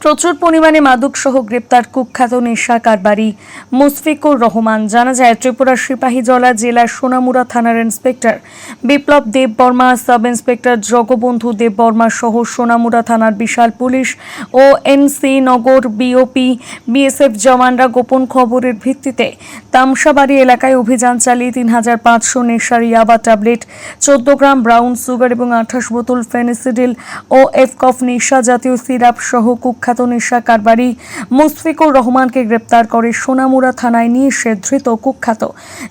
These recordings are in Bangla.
প্রচুর পরিমাণে মাদক সহ গ্রেপ্তার কুখ্যাত নেশা কারবারি মুশফিকুর রহমান। জানা যায়, ত্রিপুরার সিপাহীজলা জেলার সোনামুড়া থানার inspector Biplab Deb Barma sub inspector Jagabandhu Deb Barma সহ সোনামুড়া থানার বিশাল পুলিশ ও এনসি নগর বিওপি বিএসএফ জওয়ানরা গোপন খবরের ভিত্তিতে তামসাবাড়ি এলাকায় অভিযান চালিয়ে তিন হাজার পাঁচশো নেশার ইয়াবা ট্যাবলেট, চোদ্দ গ্রাম ব্রাউন সুগার এবং আঠাশ বোতল ফেনিসিডিল ও এফকফ নেশা জাতীয় সিরাপ সহ কুখ্যাত নেশা কারবারি। মুশফিকুর রহমানকে গ্রেপ্তার করে সোনামুড়া থানায় নিয়ে এসে ধৃত কুখ্যাত।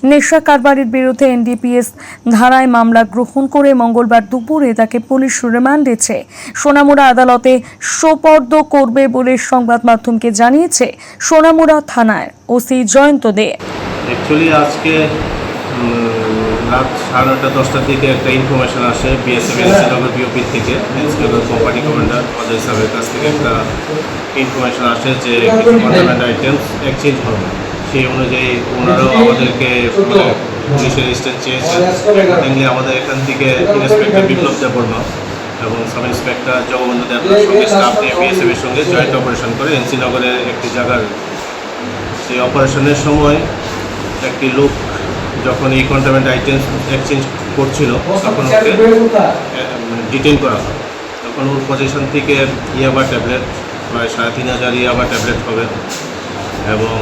নেশা কারবারির বিরুদ্ধে এনডিপিএস ধারায় মামলা গ্রহণ করে মঙ্গলবার দুপুরে তাকে পুলিশ রিমান্ডেছে সোনামুড়া আদালতে সোপর্দ করবে বলে সংবাদ মাধ্যমকে জানিয়েছে সোনামুড়া থানার ওসি জয়ন্ত দে। অ্যাকচুয়ালি আজকে রাত সাড়ে নটা দশটার দিকে একটা ইনফরমেশান আসে বিএসএফ এনসিনগর বিওপি থেকে। কোম্পানি কমান্ডার অজয় সাহেবের কাছ থেকে একটা ইনফরমেশন আসে যে কিছু কন্টেনমেন্ট আইটেমস এক্সচেঞ্জ হবে। সেই অনুযায়ী ওনারাও আমাদেরকে মানে পুলিশের স্টেট চেয়েছেন আমাদের এখান থেকে ইন্সপেক্টর বিপ্লব দেববর্মা এবং সাব ইন্সপেক্টর জগবন্ধু দেবনার সঙ্গে স্টাফ নিয়ে বিএসএফ এর সঙ্গে জয়েন্ট অপারেশন করে এনসিনগরের একটি জায়গার। সেই অপারেশনের সময় একটি লোক যখন এই কন্টামেন্ট আইটেম এক্সচেঞ্জ করছিল তখন ওকে ডিটেইন করা হয়। তখন ওর পজিশন থেকে ইয়াবা ট্যাবলেট প্রায় সাড়ে তিন হাজার ইয়াবা ট্যাবলেট হবে। এবং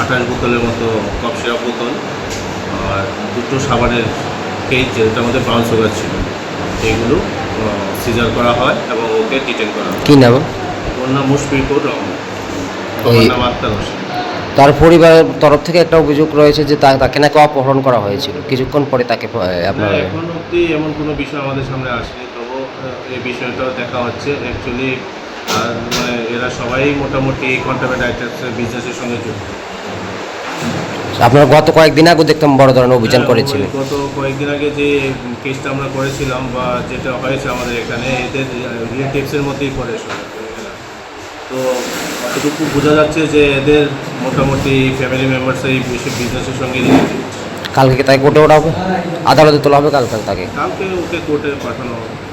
আঠাশ বোতলের মতো সিরাপ বোতল আর দুটো সাবানের কেজ যেটা আমাদের ব্রাউন সুগার ছিল এইগুলো সিজার করা হয় এবং ওকে ডিটেন করা হয়। কি নাম? ওর নাম মুশফিকুর রহমান। ওর নাম আক্তার হোসেন। তার পরিবারের তরফ থেকে একটা অভিযোগ রয়েছে যে তাকে নাকি অপহরণ করা হয়েছিল। কিছুক্ষণ পরে তাকে আপনার না, এখন অবধি এমন কোনো বিষয় আমাদের সামনে আসেনি। তবু এই বিষয়টাও দেখা হচ্ছে। অ্যাকচুয়ালি মানে এরা সবাই মোটামুটি কন্টামেন্ট আইটেমসের বিজনেসের সঙ্গে যুক্ত। আপনারা গত কয়েকদিন আগে দেখতাম বড় ধরনের অভিযান হ্যাঁ, করেছিলেন গত কয়েকদিন আগে যে কেসটা আমরা করেছিলাম বা যেটা হয়েছে আমাদের এখানে এদের রিলেটিভসের মধ্যেই পড়ে তো অতটুকু বোঝা যাচ্ছে যে এদের মোটামুটি ফ্যামিলি মেম্বার্স এই বিজনেসের সঙ্গে কালকে তাই তাকে কোর্টে ওঠা হবে আদালতে তোলা হবে কালকে তাকে। কালকে ওকে কোর্টে পাঠানো হবে।